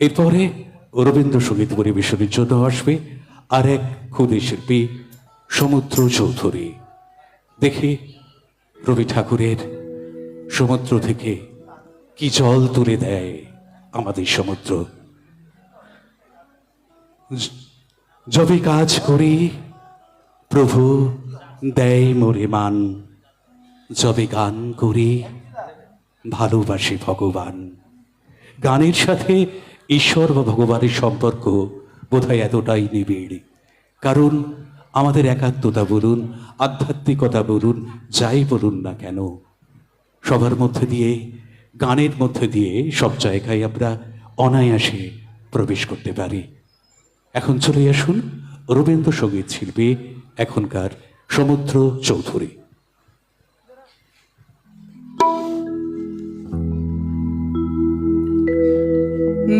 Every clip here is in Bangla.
এরপরে রবীন্দ্রসঙ্গীত পরিবেশনের জন্য আসবে আর এক ক্ষুদে শিল্পী সমুদ্র চৌধুরী। দেখি রবি ঠাকুরের সমুদ্র থেকে কি জল তুলে দেয় আমাদের সমুদ্র। যবে কাজ করি, প্রভু দেয় মোরে মান। যবে গান করি, ভালোবাসি ভগবান। গানের সাথে ঈশ্বর বা ভগবানের সম্পর্ক বোধহয় এতটাই নিবিড়। কারণ আমাদের একাত্মতা বলুন, আধ্যাত্মিকতা বলুন, যাই বলুন না কেন, সবার মধ্যে দিয়ে, গানের মধ্যে দিয়ে সব জায়গায় আমরা অনায়াসে প্রবেশ করতে পারি। এখন চলে আসুন রবীন্দ্রসঙ্গীত শিল্পী, এখনকার সমুদ্র চৌধুরী।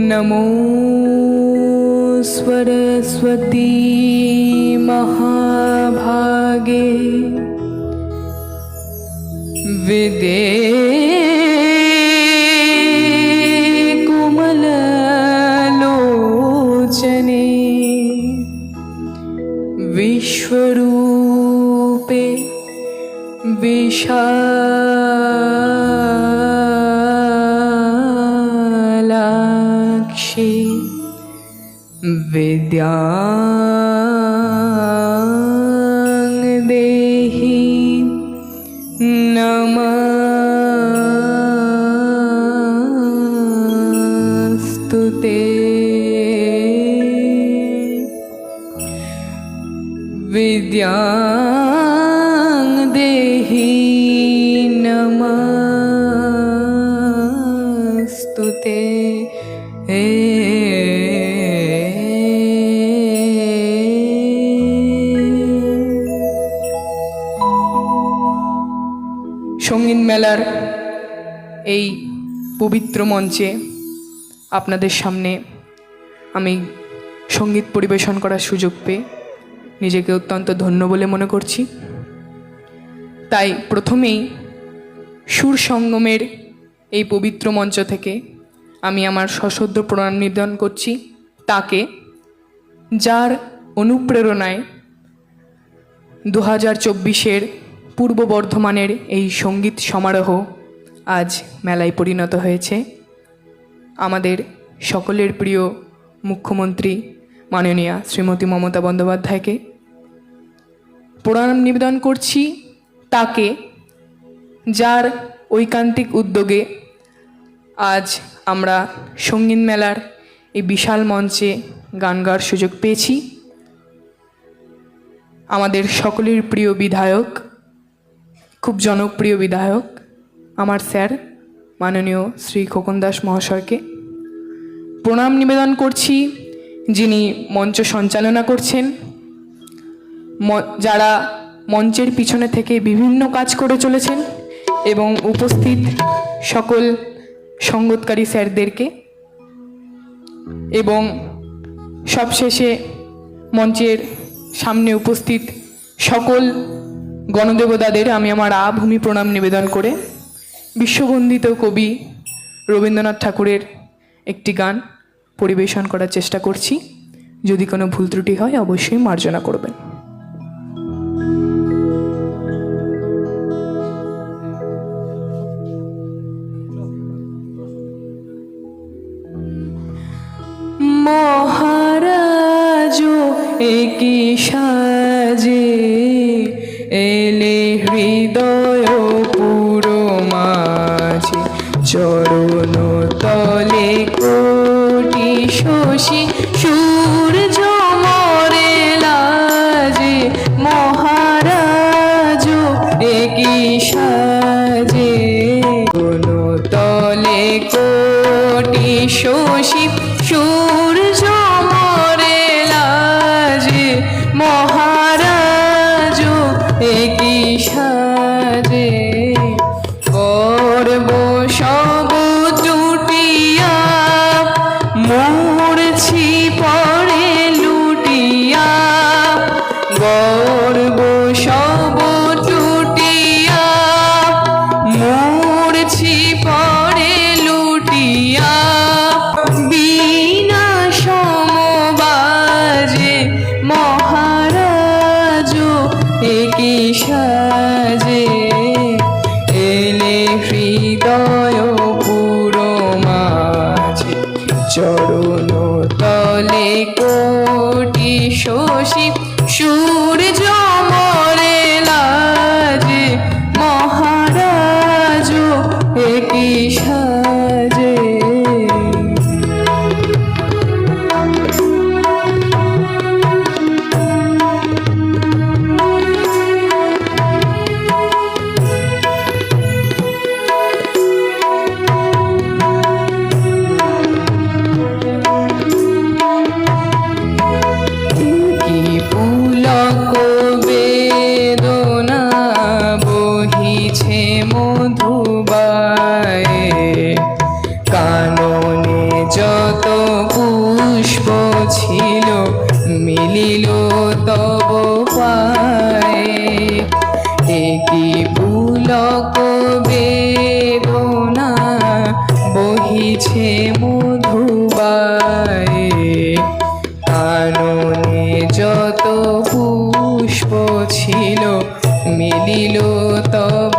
नमो सरस्वती महाभागे विदे कुमललोचने विश्वरूपे विशालाक्षी विद्यां देहि नमस्तु ते। विद्यां মেলার এই পবিত্র মঞ্চে আপনাদের সামনে আমি সংগীত পরিবেশন করার সুযোগ পেয়ে নিজেকে অত্যন্ত ধন্য বলে মনে করছি। তাই প্রথমেই সুর সঙ্গমের এই পবিত্র মঞ্চ থেকে আমি আমার সশ্রদ্ধ প্রণাম নিবেদন করছি তাকে, যার অনুপ্রেরণায় দু হাজার চব্বিশের পূর্ব বর্ধমানের এই সংগীত সমারোহ আজ মেলায় পরিণত হয়েছে। আমাদের সকলের প্রিয় মুখ্যমন্ত্রী মাননীয়া শ্রীমতী মমতা বন্দ্যোপাধ্যায়কে প্রণাম নিবেদন করছি তাকে, যার ঐকান্তিক উদ্যোগে আজ আমরা সংগীত মেলার এই বিশাল মঞ্চে গান গাওয়ার সুযোগ পেয়েছি। আমাদের সকলের প্রিয় বিধায়ক খুব জনপ্রিয় বিধায়ক আমার স্যার, মাননীয় শ্রী খোকন দাস মহাশয়কে। প্রণাম নিবেদন করছি যিনি মঞ্চ সঞ্চালনা করছেন। যারা মঞ্চের পিছনে থেকে বিভিন্ন কাজ করে চলেছেন এবং উপস্থিত সকল সঙ্গতকারী স্যারদেরকে এবং সবশেষে মঞ্চের সামনে উপস্থিত সকল গণদেবতাদের আমি আমার আভূমি প্রণাম নিবেদন করে বিশ্ববন্দিত কবি রবীন্দ্রনাথ ঠাকুরের একটি গান পরিবেশন করার চেষ্টা করছি। যদি কোনো ভুল ত্রুটি হয়, অবশ্যই মার্জনা করবেন। মহারাজ একই সাজে এলে হৃদয় পুরো মাঝে। চরণ Whoa. ছিল মিলিল তব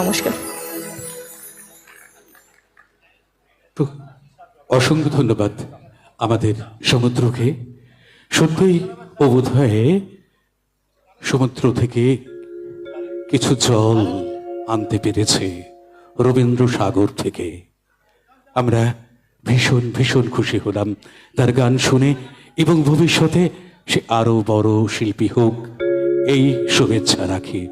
নমস্কার। অসংখ্য ধন্যবাদ আমাদের সমুদ্রকে। সত্যিই ও বোধহয় সমুদ্র থেকে কিছু জল আনতে পেরেছে রবীন্দ্র সাগর থেকে। আমরা ভীষণ ভীষণ খুশি হলাম তার গান শুনে এবং ভবিষ্যতে সে আরও বড় শিল্পী হোক, এই শুভেচ্ছা রাখি।